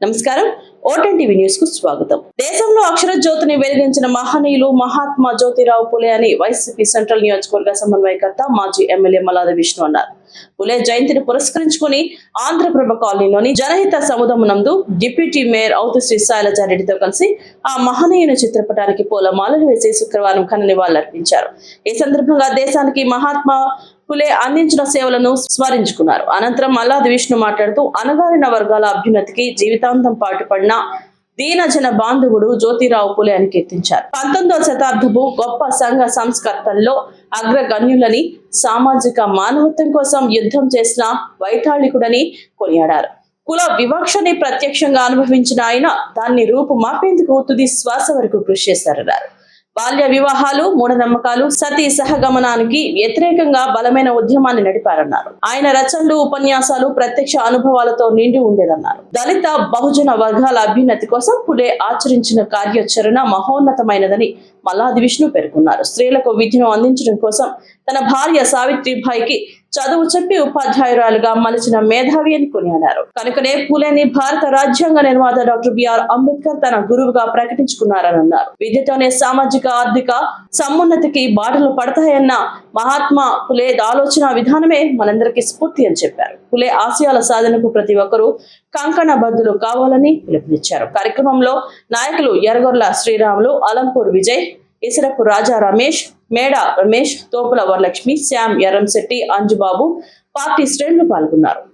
నమస్కారం. Vote on TV న్యూస్కు స్వాగతం. దేశంలో అక్షర జ్యోతిని వెలిగించిన మహనీయులు మహాత్మా జ్యోతిరావు పులే అని వైసీపీ సెంట్రల్ నియోజకవర్గ సమన్వయకర్త మాజీ ఎమ్మెల్యే మలాద విష్ణు అన్నారు. పులే జయంతిని పురస్కరించుకుని ఆంధ్రప్రభ కాలనీలోని జనహిత సముదం నందు డిప్యూటీ మేయర్ అవుతు శ్రీ శైలజారెడ్డితో కలిసి ఆ మహనీయుని చిత్రపటానికి పూలమాలలు వేసి శుక్రవారం ఘన నివాళులర్పించారు. ఈ సందర్భంగా దేశానికి మహాత్మా పులే అందించిన సేవలను స్మరించుకున్నారు. అనంతరం మల్లాది విష్ణు మాట్లాడుతూ అణగారిన వర్గాల అభ్యున్నతికి జీవితాంతం పాటుపడిన దీనజన బాంధవుడు జ్యోతిరావు పులే అని కీర్తించారు. పంతొమ్మిదవ శతాబ్దపు గొప్ప సంఘ సంస్కర్తల్లో అగ్రగణ్యులని సామాజిక మానవత్వం కోసం యుద్ధం చేసిన వైతాళికుడని కొనియాడారు. కుల వివక్షని ప్రత్యక్షంగా అనుభవించిన ఆయన దాన్ని రూపుమాపేందుకు తుది శ్వాస వరకు కృషి చేశారన్నారు. బాల్య వివాహాలు మూఢనమ్మకాలు సతీ సహగమనానికి వ్యతిరేకంగా బలమైన ఉద్యమాన్ని నడిపారన్నారు. ఆయన రచనలు ఉపన్యాసాలు ప్రత్యక్ష అనుభవాలతో నిండి ఉండేదన్నారు. దళిత బహుజన వర్గాల అభ్యున్నతి కోసం పులే ఆచరించిన కార్యాచరణ మహోన్నతమైనదని మల్లాది విష్ణు పేర్కొన్నారు. స్త్రీలకు విద్యను అందించడం కోసం తన భార్య సావిత్రిబాయికి చదువు చెప్పి ఉపాధ్యాయురాలుగా మలిచిన మేధావి అని కొనియాడారు. కనుకనే పూలేని భారత రాజ్యాంగ నిర్మాత డాక్టర్ బిఆర్ అంబేద్కర్ తన గురువుగా ప్రకటించుకున్నారని అన్నారు. విద్యతోనే సామాజిక ఆర్థిక సమున్నతికి బాటలు పడతాయన్న మహాత్మా పులే ఆలోచన విధానమే మనందరికీ స్ఫూర్తి అని చెప్పారు. పులే ఆశయాల సాధనకు ప్రతి ఒక్కరూ కంకణ బద్దులు కావాలని పిలుపునిచ్చారు. కార్యక్రమంలో నాయకులు ఎర్రగొర్ల శ్రీరాములు అలంపూర్ విజయ్ ఇసరపు రాజా రమేష్ మేడ రమేష్ తోపుల వరలక్ష్మి శ్యామ్ ఎర్రంశెట్టి అంజుబాబు పార్టీ శ్రేణులు పాల్గొన్నారు.